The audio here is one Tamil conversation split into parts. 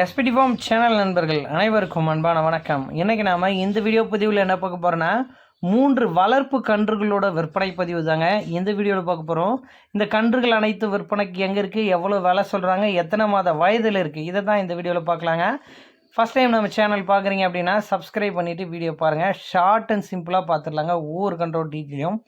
எஸ்பிடி ஃபார்ம் சேனல் நண்பர்கள் அனைவருக்கும் அன்பான வணக்கம். இன்றைக்கி நாம் இந்த வீடியோ பதிவில் என்ன பார்க்க போகிறோன்னா மூன்று வளர்ப்பு கன்றுகளோட விற்பனை பதிவு தாங்க. இந்த வீடியோவில் பார்க்க போகிறோம் இந்த கன்றுகள் அனைத்து விற்பனைக்கு எங்கே இருக்குது எவ்வளோ விலை சொல்கிறாங்க எத்தனை மாத வயதில் இருக்குது இதை தான் இந்த வீடியோவில் பார்க்கலாங்க. ஃபஸ்ட் டைம் நம்ம சேனல் பார்க்குறீங்க அப்படின்னா சப்ஸ்கிரைப் பண்ணிவிட்டு வீடியோ பாருங்கள் ஷார்ட் அண்ட் சிம்பிளாக பார்த்துடலாங்க ஒவ்வொரு கண்ட்ரோல் டீட்டெயிலையும்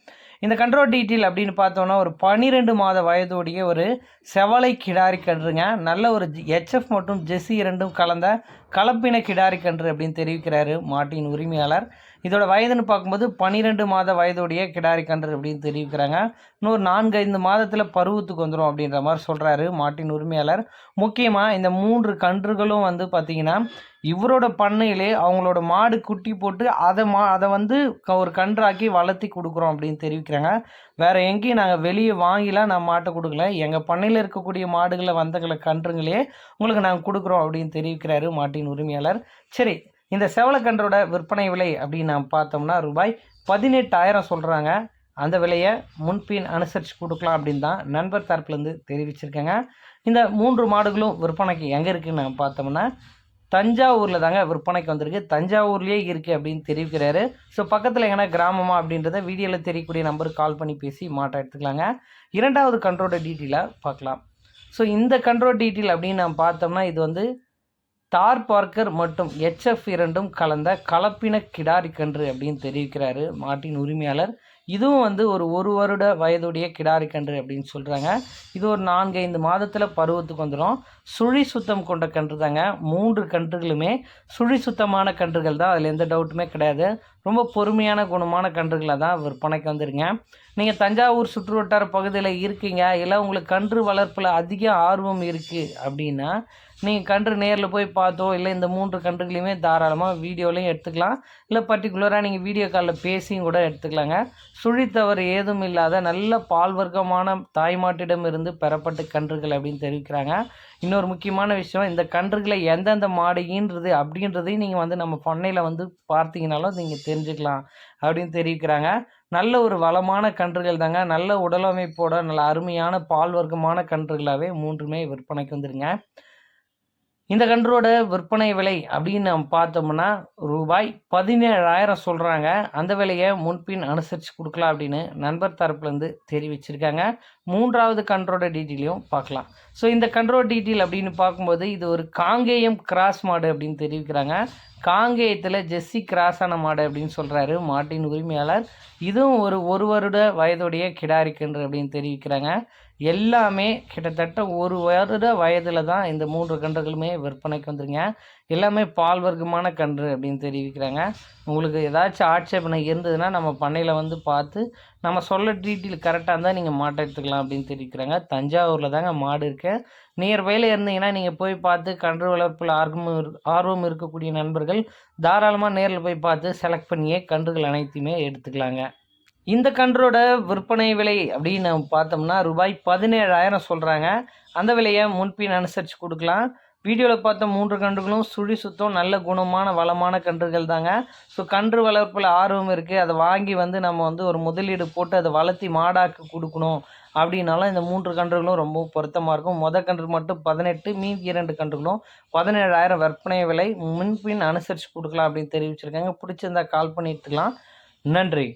இந்த கண்ட்ரோல் டீட்டெயில் அப்படின்னு பார்த்தோன்னா ஒரு பன்னிரெண்டு மாத வயதுடைய ஒரு செவலை கிடாரி கன்றுங்க. நல்ல ஒரு ஹெச்எஃப் மற்றும் ஜெஸ்ஸி இரண்டும் கலந்த கலப்பின கிடாரி கன்று அப்படின்னு தெரிவிக்கிறாரு மாட்டின் உரிமையாளர். இதோட வயதுன்னு பார்க்கும்போது பன்னிரெண்டு மாத வயதுடைய கிடாரி கன்று அப்படின்னு தெரிவிக்கிறாங்க. இன்னொரு நான்கு ஐந்து மாதத்தில் பருவத்துக்கு வந்துடும் அப்படின்ற மாதிரி சொல்கிறாரு மாட்டின் உரிமையாளர். முக்கியமாக இந்த மூன்று கன்றுகளும் வந்து பார்த்திங்கன்னா இவரோட பண்ணையிலே அவங்களோட மாடு குட்டி போட்டு அதை மா அதை வந்து க- ஒரு கன்றாக்கி வளர்த்தி கொடுக்குறோம் அப்படின்னு தெரிவிக்கிறாங்க. வேறு எங்கேயும் நாங்கள் வெளியே வாங்கிலாம் நான் மாட்டை கொடுக்கல. எங்கள் பண்ணையில் இருக்கக்கூடிய மாடுகளை வந்தங்களை கன்றுங்களே உங்களுக்கு நாங்கள் கொடுக்குறோம் அப்படின்னு தெரிவிக்கிறாரு மாட்டின் உரிமையாளர். சரி இந்த செவலக்கன்றோட விற்பனை விலை அப்படின்னு நாம் பார்த்தோம்னா ரூபாய் பதினெட்டாயிரம் சொல்கிறாங்க அந்த விலையை முன்பின் அனுசரித்து கொடுக்கலாம் அப்படின்னு தான் நண்பர் தரப்புலேருந்து தெரிவிச்சிருக்கேங்க. இந்த மூன்று மாடுகளும் விற்பனைக்கு எங்கே இருக்குன்னு நம்ம பார்த்தோம்னா தஞ்சாவூரில் தாங்க விற்பனைக்கு வந்திருக்கு. தஞ்சாவூர்லேயே இருக்குது அப்படின்னு தெரிவிக்கிறாரு. ஸோ பக்கத்தில் எங்கன்னா கிராமமா அப்படின்றத வீடியோவில் தெரியக்கூடிய நம்பருக்கு கால் பண்ணி பேசி மாட்டை எடுத்துக்கலாங்க. இரண்டாவது கண்ட்ரோட டீட்டெயிலாக பார்க்கலாம். ஸோ இந்த கண்ட்ரோல் டீட்டெயில் அப்படின்னு நம்ம பார்த்தோம்னா இது வந்து தார் பார்க்கர் மற்றும் எச்எஃப் இரண்டும் கலந்த கலப்பின கிடாரி கன்று அப்படின்னு தெரிவிக்கிறாரு மாட்டின் உரிமையாளர். இதுவும் வந்து ஒரு ஒரு வருட வயதுடைய கிடாரி கன்று அப்படின்னு சொல்கிறாங்க இது ஒரு நான்கு ஐந்து மாதத்தில் பருவத்துக்கு வந்துடும் சுழி சுத்தம் கொண்ட கன்று தாங்க. மூன்று கன்றுகளுமே சுழி சுத்தமான கன்றுகள் தான். அதில் எந்த டவுட்டுமே கிடையாது. ரொம்ப பொறுமையான குணமான கன்றுகளை தான் விற்பனைக்கு வந்துருங்க. நீங்கள் தஞ்சாவூர் சுற்று வட்டார பகுதியில் இருக்கீங்க. இல்லை உங்களுக்கு கன்று வளர்ப்பில் அதிக ஆர்வம் இருக்குது அப்படின்னா நீங்கள் கன்று நேரில் போய் பார்த்தோ இல்லை இந்த மூன்று கன்றுகளையுமே தாராளமாக வீடியோலையும் எடுத்துக்கலாம். இல்லை பர்டிகுலராக நீங்கள் வீடியோ காலில் பேசியும் கூட எடுத்துக்கலாங்க. சுழித்தவறு ஏதும் இல்லாத நல்ல பால் வர்க்கமான தாய்மாட்டிடமிருந்து பெறப்பட்ட கன்றுகள் அப்படின்னு தெரிவிக்கிறாங்க. இன்னொரு முக்கியமான விஷயம் இந்த கன்றுகளை எந்தெந்த மாடு ஈன்றது அப்படின்றதையும் நீங்கள் வந்து நம்ம பண்ணையில் வந்து பார்த்தீங்கனாலும் நீங்கள் தெரிஞ்சுக்கலாம் அப்படின்னு தெரிவிக்கிறாங்க. நல்ல ஒரு வளமான கன்றுகள் தாங்க. நல்ல உடலமைப்போட நல்ல அருமையான பால் வர்க்கமான கன்றுகளாகவே மூன்றுமே விற்பனைக்கு வந்துருங்க. இந்த கன்றோட விற்பனை விலை அப்படின்னு நம்ம பார்த்தோம்னா ரூபாய் பதினேழாயிரம் சொல்கிறாங்க அந்த விலையை முன்பின் அனுசரித்து கொடுக்கலாம் அப்படின்னு நண்பர் தரப்புலேருந்து தெரிவிச்சிருக்காங்க. மூன்றாவது கன்றோட டீட்டெயிலையும் பார்க்கலாம். ஸோ இந்த கன்றோட டீட்டெயில் அப்படின்னு பார்க்கும்போது இது ஒரு காங்கேயம் கிராஸ் மாடு அப்படின்னு தெரிவிக்கிறாங்க. காங்கேயத்தில் ஜெஸ்ஸி கிராஸான மாடு அப்படின்னு சொல்கிறாரு மாட்டின் உரிமையாளர். இதுவும் ஒரு ஒரு வருட வயதுடைய கிடாரி கன்று அப்படின்னு தெரிவிக்கிறாங்க. எல்லாமே கிட்டத்தட்ட ஒரு வருட வயதில் தான் இந்த மூன்று கன்றுகளுமே விற்பனைக்கு வந்துருங்க. எல்லாமே பால் வர்க்கமான கன்று அப்படின்னு தெரிவிக்கிறாங்க. உங்களுக்கு ஏதாச்சும் ஆட்சேபனை இருந்ததுன்னா நம்ம பண்ணையில் வந்து பார்த்து நம்ம சொல்ல டீட்டெயில் கரெக்டாக இருந்தால் நீங்கள் மாட்டை எடுத்துக்கலாம் அப்படின்னு தெரிவிக்கிறாங்க. தஞ்சாவூரில் தாங்க மாடு இருக்கு. நியர்பையில் இருந்தீங்கன்னா நீங்கள் போய் பார்த்து கன்று வளர்ப்பில் ஆர்வம் இரு- ஆர்வம் இருக்கக்கூடிய நண்பர்கள் தாராளமாக நேரில் போய் பார்த்து செலக்ட் பண்ணியே கன்றுகள் அனைத்தையுமே எடுத்துக்கலாங்க. இந்த கன்றோட விற்பனை விலை அப்படின்னு நம்ம பார்த்தோம்னா ரூபாய் பதினேழாயிரம் சொல்கிறாங்க அந்த விலையை முன்பின் அனுசரித்து கொடுக்கலாம். வீடியோவில் பார்த்த மூன்று கன்றுகளும் சுழி சுத்தம் நல்ல குணமான வளமான கன்றுகள் தாங்க. ஸோ கன்று வளர்ப்பில் ஆர்வம் இருக்குது அதை வாங்கி வந்து நம்ம வந்து ஒரு முதலீடு போட்டு அதை வளர்த்தி மாடாக்கு கொடுக்கணும் அப்படின்னாலும் இந்த மூன்று கன்றுகளும் ரொம்ப பொருத்தமாக இருக்கும். மொதல் கன்று மட்டும் பதினெட்டு மீதி இரண்டு கன்றுகளும் பதினேழாயிரம் விற்பனை விலை முன்பின் அனுசரித்து கொடுக்கலாம் அப்படின்னு தெரிவிச்சிருக்காங்க. பிடிச்சிருந்தா கால் பண்ணிட்டுக்கலாம் நன்றி.